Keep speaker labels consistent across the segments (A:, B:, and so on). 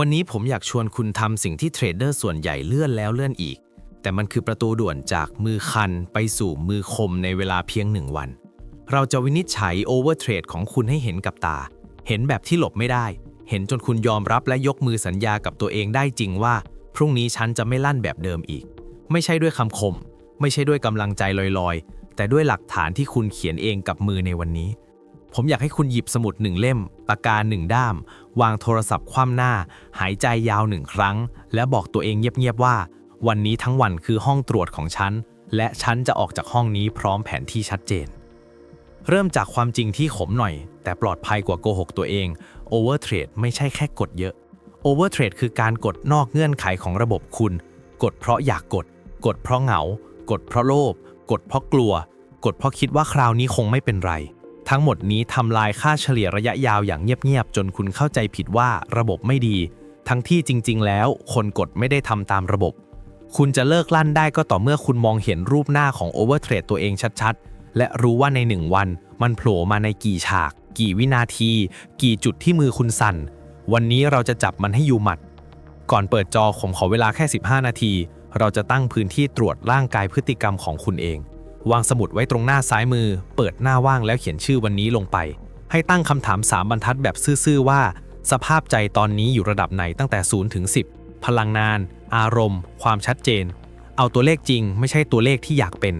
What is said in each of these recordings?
A: วันนี้ผมอยากชวนคุณทำสิ่งที่เทรดเดอร์ส่วนใหญ่เลื่อนแล้วเลื่อนอีก แต่มันคือประตูด่วนจากมือคันไปสู่มือคมในเวลาเพียงหนึ่งวัน เราจะวินิจฉัยโอเวอร์เทรดของคุณให้เห็นกับตา เห็นแบบที่หลบไม่ได้ เห็นจนคุณยอมรับและยกมือสัญญากับตัวเองได้จริงว่า พรุ่งนี้ฉันจะไม่ลั่นแบบเดิมอีก ไม่ใช่ด้วยคำคม ไม่ใช่ด้วยกำลังใจลอยๆ แต่ด้วยหลักฐานที่คุณเขียนเองกับมือในวันนี้ผมอยากให้คุณหยิบสมุดหนึ่งเล่ม ปากกาหนึ่งด้าม วางโทรศัพท์คว่ำหน้า หายใจยาวหนึ่งครั้ง และบอกตัวเองเงียบๆว่า วันนี้ทั้งวันคือห้องตรวจของฉัน และฉันจะออกจากห้องนี้พร้อมแผนที่ชัดเจน เริ่มจากความจริงที่ขมหน่อย แต่ปลอดภัยกว่าโกหกตัวเอง Overtrade ไม่ใช่แค่กดเยอะ Overtrade คือการกดนอกเงื่อนไขของระบบคุณ กดเพราะอยากกด กดเพราะเหงา กดเพราะโลภกดเพราะกลัว กดเพราะคิดว่าคราวนี้คงไม่เป็นไร ทั้งหมดนี้ทำลายค่าเฉลี่ยระยะยาวอย่างเงียบๆ จนคุณเข้าใจผิดว่าระบบไม่ดี ทั้งที่จริงๆ แล้วคนกดไม่ได้ทำตามระบบ คุณจะเลิกลั่นได้ก็ต่อเมื่อคุณมองเห็นรูปหน้าของ Overtrade ตัวเองชัดๆ และรู้ว่าในหนึ่งวันมันโผล่มาในกี่ฉาก กี่วินาที กี่จุดที่มือคุณสั่น วันนี้เราจะจับมันให้อยู่หมัด ก่อนเปิดจอผมขอเวลาแค่ 15 นาที เราจะตั้งพื้นที่ตรวจร่างกายพฤติกรรมของคุณเอง วางสมุดไว้ตรงหน้าซ้ายมือ เปิดหน้าว่างแล้วเขียนชื่อวันนี้ลงไป ให้ตั้งคำถาม3บรรทัดแบบซื่อๆว่า สภาพใจตอนนี้อยู่ระดับไหนตั้งแต่0ถึง10 พลังงาน อารมณ์ ความชัดเจน เอาตัวเลขจริง ไม่ใช่ตัวเลขที่อยากเป็น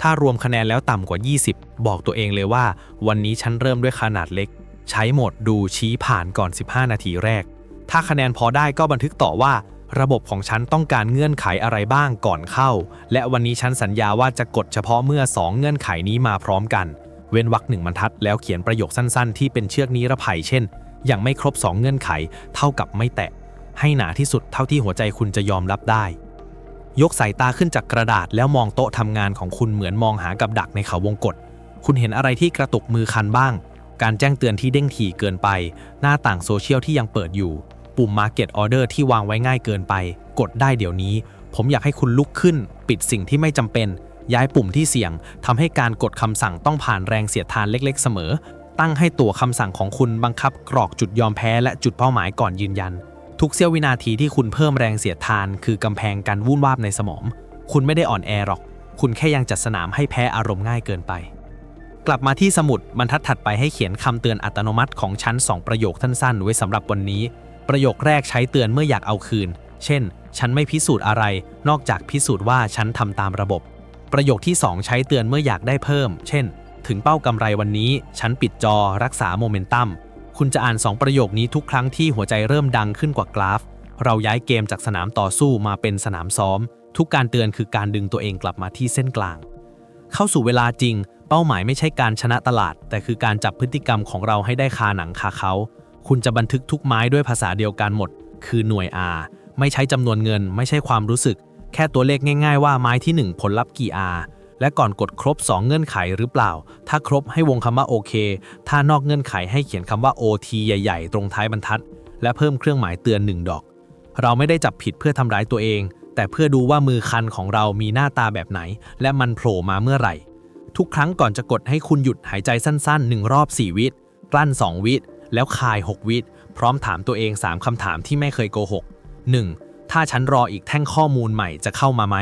A: ถ้ารวมคะแนนแล้วต่ำกว่า 20 บอกตัวเองเลยว่า วันนี้ฉันเริ่มด้วยขนาดเล็ก ใช้หมดดูชี้ผ่านก่อน 15 นาทีแรก ถ้าคะแนนพอได้ก็บันทึกต่อว่า ระบบของฉันต้องการเงื่อนไขอะไรบ้างก่อนเข้า และวันนี้ฉันสัญญาว่าจะกดเฉพาะเมื่อ 2 เงื่อนไขนี้มาพร้อมกัน เว้นวรรคหนึ่งบรรทัดแล้วเขียนประโยคสั้นๆ ที่เป็นเชือกนิรภัยเช่น ยังไม่ครบ 2 เงื่อนไข เท่ากับไม่แตะ ให้หนาที่สุดเท่าที่หัวใจคุณจะยอมรับได้ ยกสายตาขึ้นจากกระดาษแล้วมองโต๊ะทำงานของคุณเหมือนมองหากับดักในเขาวงกฏคุณเห็นอะไรที่กระตุกมือคันบ้าง การแจ้งเตือนที่เด้งถี่เกินไป หน้าต่างโซเชียลที่ยังเปิดอยู่ ปุ่ม Market Order ที่วางไว้ง่ายเกินไป กดได้เดี๋ยวนี้ ผมอยากให้คุณลุกขึ้น ปิดสิ่งที่ไม่จำเป็น ย้ายปุ่มที่เสี่ยงทำให้การกดคำสั่งต้องผ่านแรงเสียดทานเล็ก ๆ เสมอ ตั้งให้ตัวคำสั่งของคุณบังคับกรอกจุดยอมแพ้และจุดเป้าหมายก่อนยืนยัน ทุกเสี้ยววินาทีที่คุณเพิ่มแรงเสียดทาน คือกำแพงการวุ่นวาบในสมอง คุณไม่ได้อ่อนแอหรอก คุณแค่ยังจัดสนามให้แพ้อารมณ์ง่ายเกินไปกลับมาที่สมุดบรรทัดถัดไปให้เขียนคำเตือนอัตโนมัติของชั้น 2 ประโยคสั้นๆไว้สำหรับวันนี้ ประโยคแรกใช้เตือนเมื่ออยากเอาคืน เช่น ฉันไม่พิสูจน์อะไร นอกจากพิสูจน์ว่าฉันทำตามระบบ ประโยคที่ 2 ใช้เตือนเมื่ออยากได้เพิ่ม เช่น ถึงเป้ากำไรวันนี้ ฉันปิดจอรักษาโมเมนตัม คุณจะอ่าน 2 ประโยคนี้ทุกครั้งที่หัวใจเริ่มดังขึ้นกว่ากราฟ เราย้ายเกมจากสนามต่อสู้มาเป็นสนามซ้อม ทุกการเตือนคือการดึงตัวเองกลับมาที่เส้นกลาง เข้าสู่เวลาจริง เป้าหมายไม่ใช่การชนะตลาด แต่คือการจับพฤติกรรมของเราให้ได้คาหนังคาเขา คุณจะบันทึกทุกไม้ด้วยภาษาเดียวกันหมด คือหน่วย R ไม่ใช้จำนวนเงิน ไม่ใช่ความรู้สึก แค่ตัวเลขง่าย ๆ ว่าไม้ที่ 1 ผลลัพธ์กี่ R และก่อนกดครบ 2 เงื่อนไขหรือเปล่า ถ้าครบให้วงคำว่าโอเค ถ้านอกเงื่อนไขให้เขียนคำว่า OT ใหญ่ ๆ ตรงท้ายบรรทัด และเพิ่มเครื่องหมายเตือน 1 ดอก เราไม่ได้จับผิดเพื่อทำร้ายตัวเอง แต่เพื่อดูว่ามือคันของเรามีหน้าตาแบบไหน และมันโผล่มาเมื่อไหร่ ทุกครั้งก่อนจะกดให้คุณหยุดหายใจสั้นๆ 1 รอบ 4 วิกลั้น 2 วิ แล้วคาย 6 วิพร้อมถามตัวเอง 3คำถามที่ไม่เคยโกหก 1. ถ้าฉันรออีกแท่งข้อมูลใหม่จะเข้ามาไหม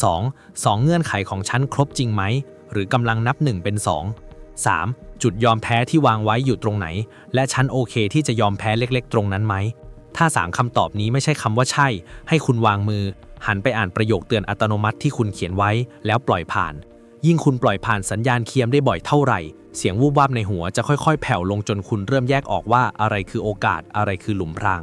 A: 2. 2 เงื่อนไขของฉันครบจริงไหม หรือกำลังนับ 1 เป็น 2 3. จุดยอมแพ้ที่วางไว้อยู่ตรงไหน และฉันโอเคที่จะยอมแพ้เล็กๆ ตรงนั้นไหม ถ้าสามคำตอบนี้ไม่ใช่คำว่าใช่ ให้คุณวางมือ หันไปอ่านประโยคเตือนอัตโนมัติที่คุณเขียนไว้ แล้วปล่อยผ่าน ยิ่งคุณปล่อยผ่านสัญญาณเคียมได้บ่อยเท่าไหร่ เสียงวูบวาบในหัวจะค่อยๆ แผ่วลงจนคุณเริ่มแยกออกว่าอะไรคือโอกาสอะไรคือหลุมพราง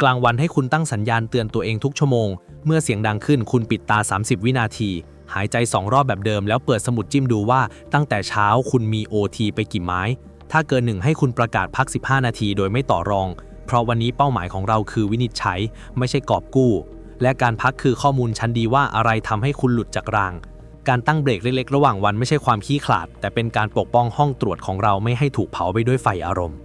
A: กลางวันให้คุณตั้งสัญญาณเตือนตัวเองทุกชั่วโมง เมื่อเสียงดังขึ้นคุณปิดตา 30 วินาที หายใจ2รอบแบบเดิม แล้วเปิดสมุดจิ้มดูว่าตั้งแต่เช้าคุณมี OT ไปกี่ไม้ ถ้าเกินหนึ่งให้คุณประกาศพัก 15 นาทีโดยไม่ต่อรอง เพราะวันนี้เป้าหมายของเราคือวินิจฉัย ไม่ใช่กอบกู้ และการพักคือข้อมูลชั้นดีว่าอะไรทำให้คุณหลุดจากราง การตั้งเบรกเล็กๆ ระหว่างวันไม่ใช่ความขี้ขลาด แต่เป็นการปกป้องห้องตรวจของเราไม่ให้ถูกเผาไปด้วยไฟอารมณ์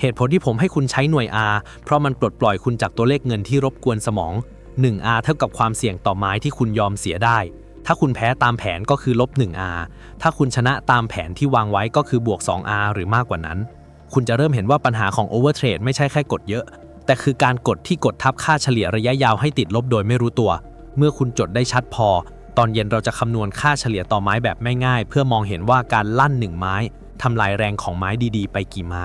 A: เหตุผลที่ผมให้คุณใช้หน่วย R เพราะมันปลดปล่อยคุณจากตัวเลขเงินที่รบกวนสมอง 1R เท่ากับความเสี่ยงต่อไม้ที่คุณยอมเสียได้ ถ้าคุณแพ้ตามแผนก็คือลบ 1R ถ้าคุณชนะตามแผนที่วางไว้ก็คือบวก 2R หรือมากกว่านั้น คุณจะเริ่มเห็นว่าปัญหาของ Overtrade ไม่ใช่แค่กดเยอะ
B: แต่คือการกดที่กดทับค่าเฉลี่ยระยะยาวให้ติดลบโดยไม่รู้ตัว เมื่อคุณจดได้ชัดพอ ตอนเย็นเราจะคำนวณค่าเฉลี่ยต่อไม้แบบไม่ง่าย เพื่อมองเห็นว่าการลั่นหนึ่งไม้ทำลายแรงของไม้ดีๆ ไปกี่ไม้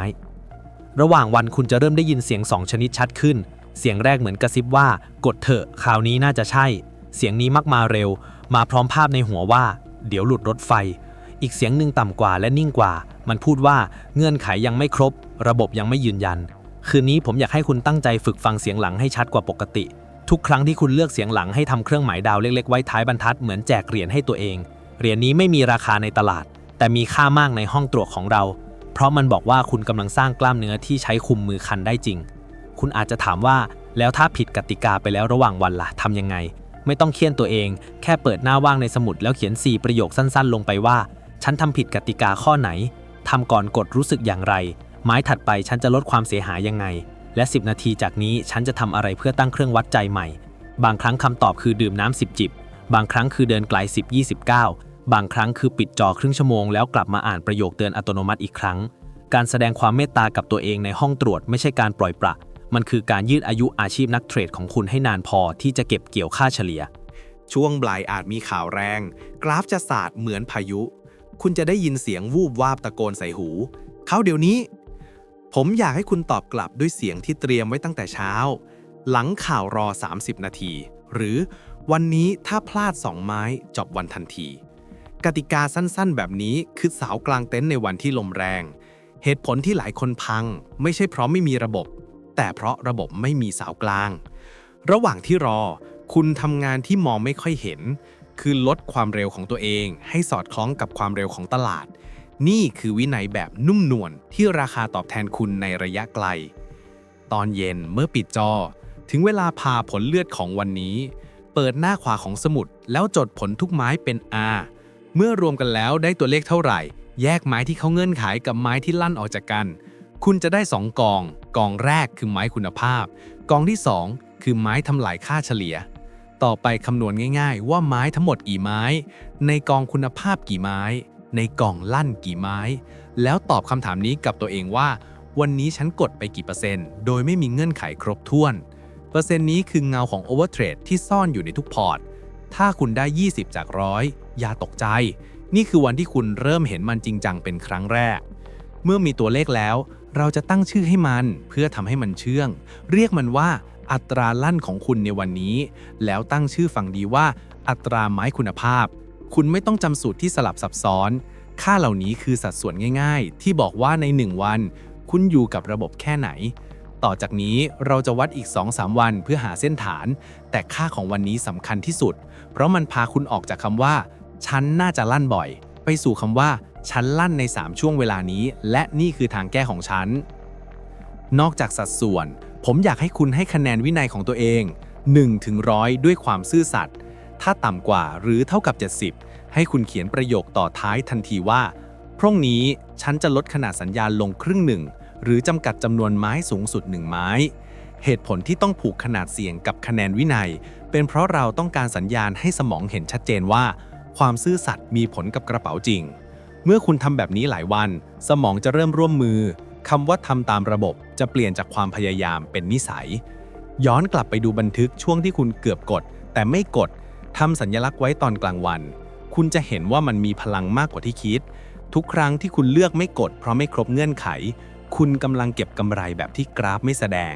B: ระหว่างวันคุณจะเริ่มได้ยินเสียงสองชนิดชัดขึ้น เสียงแรกเหมือนกระซิบว่ากดเถอะคราวนี้น่าจะใช่ เสียงนี้มักมาเร็ว มาพร้อมภาพในหัวว่า เดี๋ยวหลุดรถไฟ อีกเสียงหนึ่งต่ำกว่าและนิ่งกว่า มันพูดว่าเงื่อนไขยังไม่ครบ ระบบยังไม่ยืนยัน คืนนี้ผมอยากให้คุณตั้งใจฝึกฟังเสียงหลังให้ชัดกว่าปกติ ทุกครั้งที่คุณเลือกเสียงหลังให้ทำเครื่องหมายดาวเล็กๆไว้ท้ายบรรทัดเหมือนแจกเหรียญให้ตัวเอง เหรียญนี้ไม่มีราคาในตลาด แต่มีค่ามากในห้องตรวจของเรา เพราะมันบอกว่าคุณกำลังสร้างกล้ามเนื้อที่ใช้คุมมือคันได้จริง คุณอาจจะถามว่าแล้วถ้าผิดกติกาไปแล้วระหว่างวันล่ะทำยังไง ไม่ต้องเคียนตัวเอง แค่เปิดหน้าว่างในสมุดแล้วเขียน 4 ประโยคสั้นๆ ลงไปว่า ฉันทำผิดกติกาข้อไหนทำก่อนกดรู้สึกอย่างไร ไม้ถัดไปฉันจะลดความเสียหายยังไง และ 10 นาทีจากนี้ฉันจะทำอะไรเพื่อตั้งเครื่องวัดใจใหม่ บางครั้งคำตอบคือดื่มน้ำ10 จิบ บางครั้งคือเดินไกล10 29 บางครั้งคือปิดจอครึ่งชั่วโมงแล้วกลับมาอ่านประโยคเตือนอัตโนมัติอีกครั้ง การแสดงความเมตตากับตัวเองในห้องตรวจไม่ใช่การปล่อยปละ มันคือการยืดอายุอาชีพนักเทรดของคุณให้นานพอที่จะเก็บเกี่ยวค่าเฉลี่ย
C: ช่วงบ่ายอาจมีข่าวแรง กราฟจะสาดเหมือนพายุ คุณจะได้ยินเสียงวูบวาบตะโกนใส่หู เขาเดี๋ยวนี้ ผมอยากให้คุณตอบกลับด้วยเสียงที่เตรียมไว้ตั้งแต่เช้า หลังข่าวรอ 30 นาที หรือวันนี้ถ้าพลาด 2 ไม้จบวันทันที กติกาสั้นๆ แบบนี้คือสาวกลางเต็นท์ในวันที่ลมแรง เหตุผลที่หลายคนพัง ไม่ใช่เพราะไม่มีระบบ แต่เพราะระบบไม่มีสาวกลาง ระหว่างที่รอ คุณทำงานที่มองไม่ค่อยเห็น คือลดความเร็วของตัวเอง ให้สอดคล้องกับความเร็วของตลาด นี่คือวินัยแบบนุ่มนวลที่ราคาตอบแทนคุณในระยะไกล ตอนเย็นเมื่อปิดจอ ถึงเวลาพาผลเลือดของวันนี้ เปิดหน้าขวาของสมุด แล้วจดผลทุกไม้เป็น R เมื่อรวมกันแล้วได้ตัวเลขเท่าไหร่ แยกไม้ที่เขาเงื่อนไขกับไม้ที่ลั่นออกจากกัน คุณจะได้ 2 กอง กองแรกคือไม้คุณภาพ กองที่ 2 คือไม้ทำลายค่าเฉลี่ย ต่อไปคำนวณง่าย ๆ ว่าไม้ทั้งหมดกี่ไม้ ในกองคุณภาพกี่ไม้ ในกองลั่นกี่ไม้ แล้วตอบคำถามนี้กับตัวเองว่า วันนี้ฉันกดไปกี่เปอร์เซ็นต์ โดยไม่มีเงื่อนไขครบถ้วน เปอร์เซ็นต์นี้คือเงาของ Overtrade ที่ซ่อนอยู่ในทุกพอร์ต ถ้าคุณได้ 20 จากร้อยอย่าตกใจ นี่คือวันที่คุณเริ่มเห็นมันจริงจังเป็นครั้งแรก เมื่อมีตัวเลขแล้ว เราจะตั้งชื่อให้มัน เพื่อทำให้มันเชื่อง เรียกมันว่าอัตราลั่นของคุณในวันนี้ แล้วตั้งชื่อฝั่งดีว่าอัตราไม้คุณภาพ คุณไม่ต้องจำสูตรที่สลับซับซ้อน ค่าเหล่านี้คือสัดส่วนง่าย ๆ ที่บอกว่าใน 1 วัน คุณอยู่กับระบบแค่ไหน ต่อจากนี้เราจะวัดอีก 2-3 วันเพื่อหาเส้นฐาน แต่ค่าของวันนี้สำคัญที่สุด เพราะมันพาคุณออกจากคำว่า ฉันน่าจะลั่นบ่อย ไปสู่คำว่า ฉันลั่นใน 3 ช่วงเวลานี้ และนี่คือทางแก้ของฉัน นอกจากสัดส่วน ผมอยากให้คุณให้คะแนนวินัยของตัวเอง1ถึงร้อยด้วยความซื่อสัตย์ ถ้าต่ำกว่าหรือเท่ากับ 70 ให้คุณเขียนประโยคต่อท้ายทันทีว่า พรุ่งนี้ฉันจะลดขนาดสัญญาณลงครึ่งหนึ่ง หรือจำกัดจำนวนไม้สูงสุด1ไม้ เหตุผลที่ต้องผูกขนาดเสียงกับคะแนนวินัย เป็นเพราะเราต้องการสัญญาณให้สมองเห็นชัดเจนว่า ความซื่อสัตย์มีผลกับกระเป๋าจริง เมื่อคุณทำแบบนี้หลายวัน สมองจะเริ่มร่วมมือคำว่าทำตามระบบจะเปลี่ยนจากความพยายามเป็นนิสัย ย้อนกลับไปดูบันทึกช่วงที่คุณเกือบกด แต่ไม่กด ทำสัญลักษณ์ไว้ตอนกลางวัน คุณจะเห็นว่ามันมีพลังมากกว่าที่คิด ทุกครั้งที่คุณเลือกไม่กด เพราะไม่ครบเงื่อนไข คุณกำลังเก็บกำไรแบบที่กราฟไม่แสดง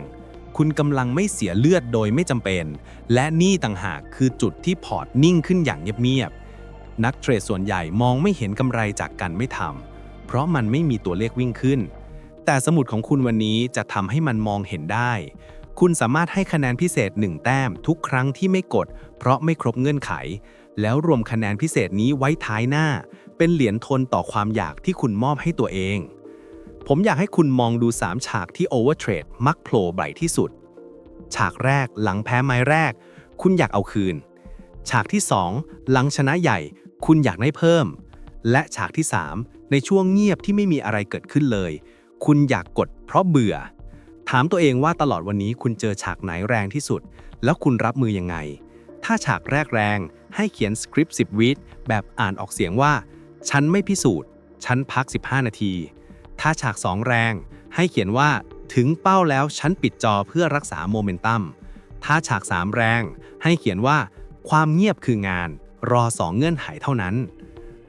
C: คุณกำลังไม่เสียเลือดโดยไม่จำเป็น และนี่ต่างหากคือจุดที่พอร์ตนิ่งขึ้นอย่างเงียบๆนักเทรดส่วนใหญ่มองไม่เห็นกำไรจากการไม่ทำเพราะมันไม่มีตัวเลขวิ่งขึ้น แต่สมุดของคุณวันนี้จะทำให้มันมองเห็นได้ คุณสามารถให้คะแนนพิเศษ 1 แต้มทุกครั้งที่ไม่กด เพราะไม่ครบเงื่อนไข แล้วรวมคะแนนพิเศษนี้ไว้ท้ายหน้า เป็นเหรียญทนต่อความอยากที่คุณมอบให้ตัวเอง ผมอยากให้คุณมองดู 3 ฉากที่ Overtrade มักโผล่บ่อยที่สุด ฉากแรกหลังแพ้ไม้แรก คุณอยากเอาคืน ฉากที่ 2 หลังชนะใหญ่ คุณอยากได้เพิ่ม และฉากที่ 3 ในช่วงเงียบที่ไม่มีอะไรเกิดขึ้นเลย คุณอยากกดเพราะเบื่อ ถามตัวเองว่าตลอดวันนี้คุณเจอฉากไหนแรงที่สุด แล้วคุณรับมือยังไง ถ้าฉากแรกแรงให้เขียนสคริปต์ 10 วิแบบอ่านออกเสียงว่า ฉันไม่พิสูจน์ ฉันพัก 15 นาที ถ้าฉาก 2 แรง ให้เขียนว่าถึงเป้าแล้วฉันปิดจอเพื่อรักษาโมเมนตัม ถ้าฉาก 3 แรง ให้เขียนว่า ความเงียบคืองาน รอ 2 เงื่อนไขเท่านั้น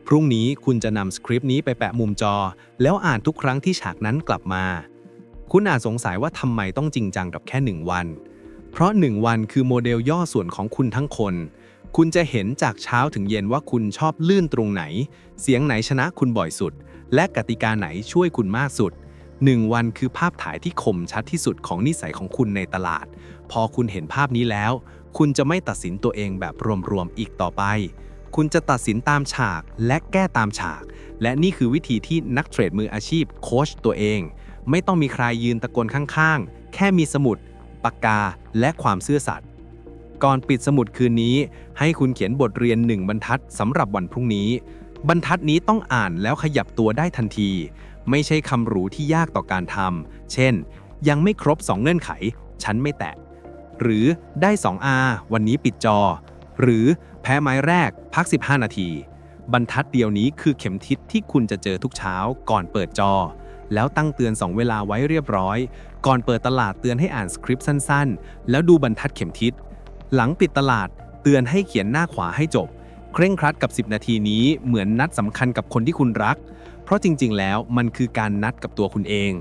C: พรุ่งนี้คุณจะนำสคริปต์นี้ไปแปะมุมจอ แล้วอ่านทุกครั้งที่ฉากนั้นกลับมา คุณอาจสงสัยว่าทำไมต้องจริงจังกับแค่ 1 วัน เพราะ 1 วันคือโมเดลย่อส่วนของคุณทั้งคน คุณจะเห็นจากเช้าถึงเย็นว่าคุณชอบลื่นตรงไหน เสียงไหนชนะคุณบ่อยสุด และกติกาไหนช่วยคุณมากสุด 1 วันคือภาพถ่ายที่คมชัดที่สุดของนิสัยของคุณในตลาด พอคุณเห็นภาพนี้แล้ว คุณจะไม่ตัดสินตัวเองแบบรวมๆอีกต่อไป คุณจะตัดสินตามฉากและแก้ตามฉาก และนี่คือวิธีที่นักเทรดมืออาชีพโค้ชตัวเอง ไม่ต้องมีใครยืนตะโกนข้างๆ แค่มีสมุด ปากกา และความซื่อสัตย์ ก่อนปิดสมุดคืนนี้ ให้คุณเขียนบทเรียนหนึ่งบรรทัดสำหรับวันพรุ่งนี้ บรรทัดนี้ต้องอ่านแล้วขยับตัวได้ทันที ไม่ใช่คำหรูที่ยากต่อการทำ เช่น ยังไม่ครบ 2 เงื่อนไข ฉันไม่แตะ หรือได้ 2R วันนี้ปิดจอ หรือแพ้ไม้แรก พัก 15 นาที บรรทัดเดียวนี้คือเข็มทิศที่คุณจะเจอทุกเช้าก่อนเปิดจอ แล้วตั้งเตือน 2 เวลาไว้เรียบร้อย ก่อนเปิดตลาดเตือนให้อ่านสคริปต์สั้นๆ แล้วดูบรรทัดเข็มทิศ หลังปิดตลาดเตือนให้เขียนหน้าขวาให้จบ เคร่งครัดกับ 10 นาทีนี้เหมือนนัดสำคัญกับคนที่คุณรัก เพราะจริงๆ แล้วมันคือการนัดกับตัวคุณเอง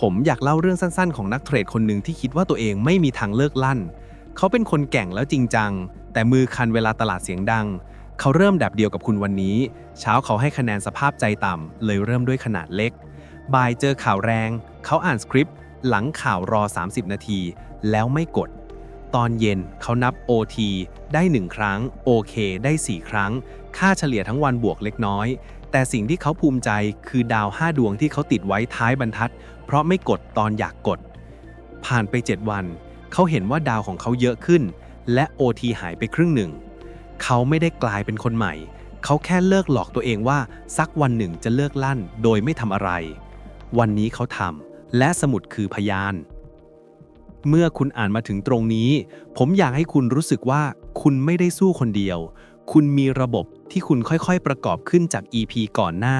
C: ผมอยากเล่าเรื่องสั้นๆ ของนักเทรดคนหนึ่งที่คิดว่าตัวเองไม่มีทางเลิกลั่น เขาเป็นคนแก่งแล้วจริงจัง แต่มือคันเวลาตลาดเสียงดัง เขาเริ่มแบบเดียวกับคุณวันนี้ เช้าเขาให้คะแนนสภาพใจต่ำ เลยเริ่มด้วยขนาดเล็ก บ่ายเจอข่าวแรง เขาอ่านสคริปต์ หลังข่าวรอ 30 นาที แล้วไม่กด ตอนเย็นเขานับ OT ได้ 1 ครั้ง OK ได้ 4 ครั้ง ค่าเฉลี่ยทั้งวันบวกเล็กน้อย แต่สิ่งที่เขาภูมิใจคือดาว 5 ดวงที่เขาติดไว้ท้ายบรรทัด เพราะไม่กดตอนอยากกด ผ่านไป 7 วัน เขาเห็นว่าดาวของเขาเยอะขึ้น และ OT หายไปครึ่งหนึ่ง เขาไม่ได้กลายเป็นคนใหม่ เขาแค่เลิกหลอกตัวเองว่าสักวันหนึ่งจะเลิกลั่นโดยไม่ทำอะไร วันนี้เขาทำและสมุดคือพยาน เมื่อคุณอ่านมาถึงตรงนี้ ผมอยากให้คุณรู้สึกว่าคุณไม่ได้สู้คนเดียว คุณมีระบบที่คุณค่อยๆ ประกอบขึ้นจาก EP ก่อนหน้า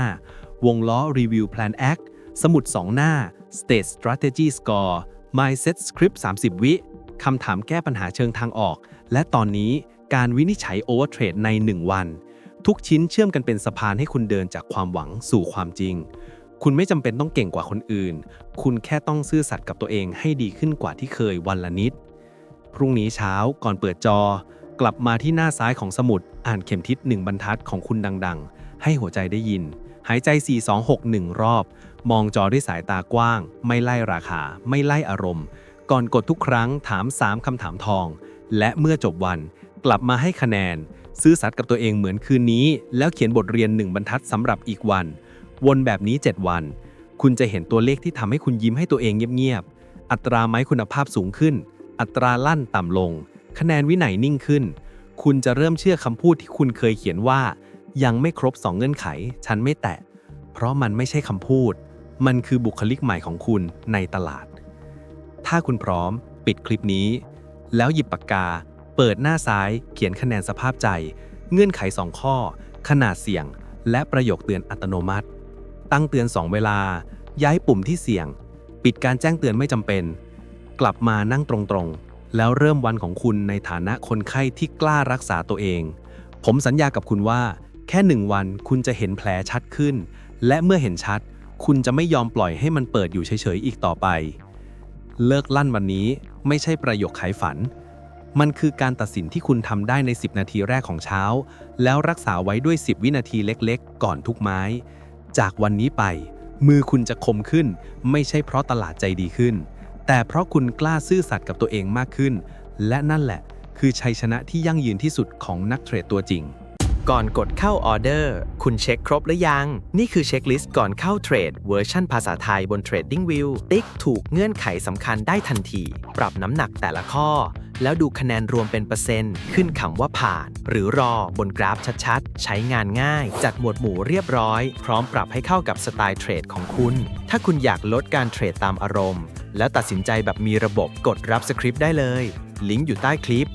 C: วงล้อ Review Plan Act สมุด 2 หน้า State Strategy Score Mindset Script 30 วิคำถามแก้ปัญหาเชิงทางออก และตอนนี้ การวินิจฉัย Overtrade ใน 1 วัน ทุกชิ้นเชื่อมกันเป็นสะพานให้คุณเดินจากความหวังสู่ความจริง คุณไม่จำเป็นต้องเก่งกว่าคนอื่น คุณแค่ต้องซื่อสัตย์กับตัวเองให้ดีขึ้นกว่าที่เคยวันละนิด พรุ่งนี้เช้าก่อนเปิดจอ กลับมาที่หน้าซ้ายของสมุด อ่านเข็มทิศหนึ่งบรรทัดของคุณดัง ๆ ให้หัวใจได้ยิน หายใจ 4 2 6 1 รอบ มองจอด้วยสายตากว้าง ไม่ไล่ราคา ไม่ไล่อารมณ์ ก่อนกดทุกครั้งถาม 3คำถามทอง และเมื่อจบวัน กลับมาให้คะแนน ซื่อสัตย์กับตัวเองเหมือนคืนนี้ แล้วเขียนบทเรียนหนึ่งบรรทัดสำหรับอีกวัน วนแบบนี้ 7 วัน คุณจะเห็นตัวเลขที่ทำให้คุณยิ้มให้ตัวเองเงียบๆอัตราไม้คุณภาพสูงขึ้น อัตราลั่นต่ำลง คะแนนวินัยนิ่งขึ้น คุณจะเริ่มเชื่อคำพูดที่คุณเคยเขียนว่า ยังไม่ครบ2เงื่อนไข ฉันไม่แตะ เพราะมันไม่ใช่คำพูด มันคือบุคลิกใหม่ของคุณในตลาด ถ้าคุณพร้อม ปิดคลิปนี้ แล้วหยิบปากกา เปิดหน้าซ้ายเขียนคะแนนสภาพใจ เงื่อนไข 2 ข้อ ขนาดเสี่ยง และประโยคเตือนอัตโนมัติ ตั้งเตือน 2 เวลา ย้ายปุ่มที่เสี่ยง ปิดการแจ้งเตือนไม่จำเป็น กลับมานั่งตรงๆ แล้วเริ่มวันของคุณในฐานะคนไข้ที่กล้ารักษาตัวเอง ผมสัญญากับคุณว่า แค่หนึ่งวันคุณจะเห็นแผลชัดขึ้น และเมื่อเห็นชัด คุณจะไม่ยอมปล่อยให้มันเปิดอยู่เฉยๆอีกต่อไป เลิกลั่นวันนี้ไม่ใช่ประโยคขายฝัน มันคือการตัดสินที่คุณทำได้ใน 10 นาทีแรกของเช้า แล้วรักษาไว้ด้วย 10 วินาทีเล็กๆ ก่อนทุกไม้ จากวันนี้ไป มือคุณจะคมขึ้น ไม่ใช่เพราะตลาดใจดีขึ้น แต่เพราะคุณกล้าซื่อสัตย์กับตัวเองมากขึ้น และนั่นแหละ คือชัยชนะที่ยั่งยืนที่สุดของนักเทรดตัวจริง
A: ก่อนกดเข้าออเดอร์ คุณเช็คครบหรือยัง นี่คือเช็คลิสต์ก่อนเข้าเทรดเวอร์ชันภาษาไทยบน TradingView ติ๊กถูกเงื่อนไขสำคัญได้ทันที ปรับน้ำหนักแต่ละข้อ แล้วดูคะแนนรวมเป็นเปอร์เซ็นต์ ขึ้นคำว่าผ่าน หรือรอบนกราฟชัดๆ ใช้งานง่าย จัดหมวดหมู่เรียบร้อย พร้อมปรับให้เข้ากับสไตล์เทรดของคุณ ถ้าคุณอยากลดการเทรดตามอารมณ์ แล้วตัดสินใจแบบมีระบบกดรับสคริปต์ได้เลย ลิงก์อยู่ใต้คลิป